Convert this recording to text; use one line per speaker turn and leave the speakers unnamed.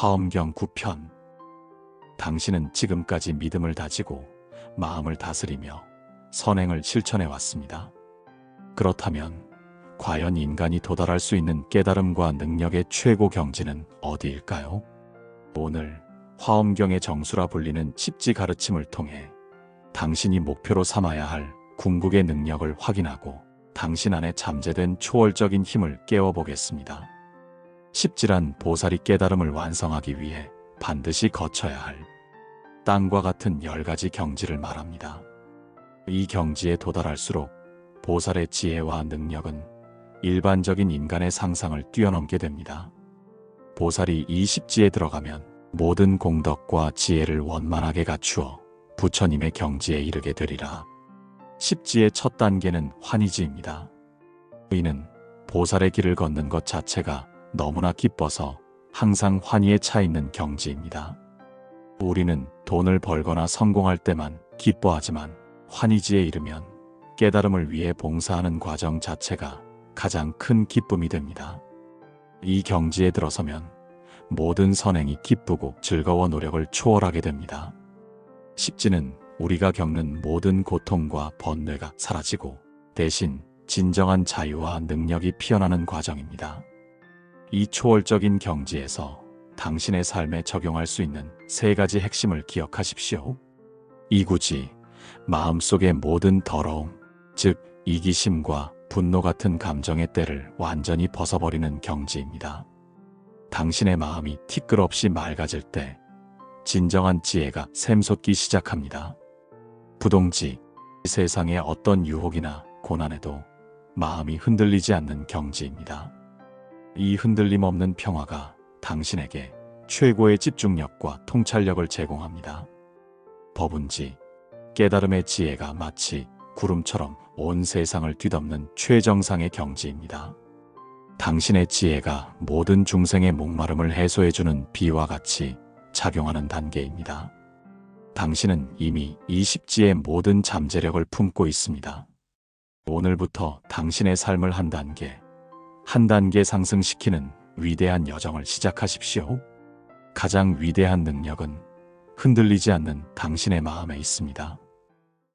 화엄경 9편 당신은 지금까지 믿음을 다지고 마음을 다스리며 선행을 실천해 왔습니다. 그렇다면 과연 인간이 도달할 수 있는 깨달음과 능력의 최고 경지는 어디일까요? 오늘 화엄경의 정수라 불리는 십지 가르침을 통해 당신이 목표로 삼아야 할 궁극의 능력을 확인하고 당신 안에 잠재된 초월적인 힘을 깨워보겠습니다. 십지란 보살이 깨달음을 완성하기 위해 반드시 거쳐야 할 땅과 같은 열 가지 경지를 말합니다. 이 경지에 도달할수록 보살의 지혜와 능력은 일반적인 인간의 상상을 뛰어넘게 됩니다. 보살이 이 십지에 들어가면 모든 공덕과 지혜를 원만하게 갖추어 부처님의 경지에 이르게 되리라. 십지의 첫 단계는 환희지입니다. 이는 보살의 길을 걷는 것 자체가 너무나 기뻐서 항상 환희에 차 있는 경지입니다. 우리는 돈을 벌거나 성공할 때만 기뻐하지만 환희지에 이르면 깨달음을 위해 봉사하는 과정 자체가 가장 큰 기쁨이 됩니다. 이 경지에 들어서면 모든 선행이 기쁘고 즐거워 노력을 초월하게 됩니다. 십지는 우리가 겪는 모든 고통과 번뇌가 사라지고 대신 진정한 자유와 능력이 피어나는 과정입니다. 이 초월적인 경지에서 당신의 삶에 적용할 수 있는 세 가지 핵심을 기억하십시오. 이구지, 마음속의 모든 더러움, 즉 이기심과 분노 같은 감정의 때를 완전히 벗어버리는 경지입니다. 당신의 마음이 티끌없이 맑아질 때 진정한 지혜가 샘솟기 시작합니다. 부동지, 세상의 어떤 유혹이나 고난에도 마음이 흔들리지 않는 경지입니다. 이 흔들림 없는 평화가 당신에게 최고의 집중력과 통찰력을 제공합니다. 법운지, 깨달음의 지혜가 마치 구름처럼 온 세상을 뒤덮는 최정상의 경지입니다. 당신의 지혜가 모든 중생의 목마름을 해소해주는 비와 같이 작용하는 단계입니다. 당신은 이미 이 십지의 모든 잠재력을 품고 있습니다. 오늘부터 당신의 삶을 한 단계, 한 단계 상승시키는 위대한 여정을 시작하십시오. 가장 위대한 능력은 흔들리지 않는 당신의 마음에 있습니다.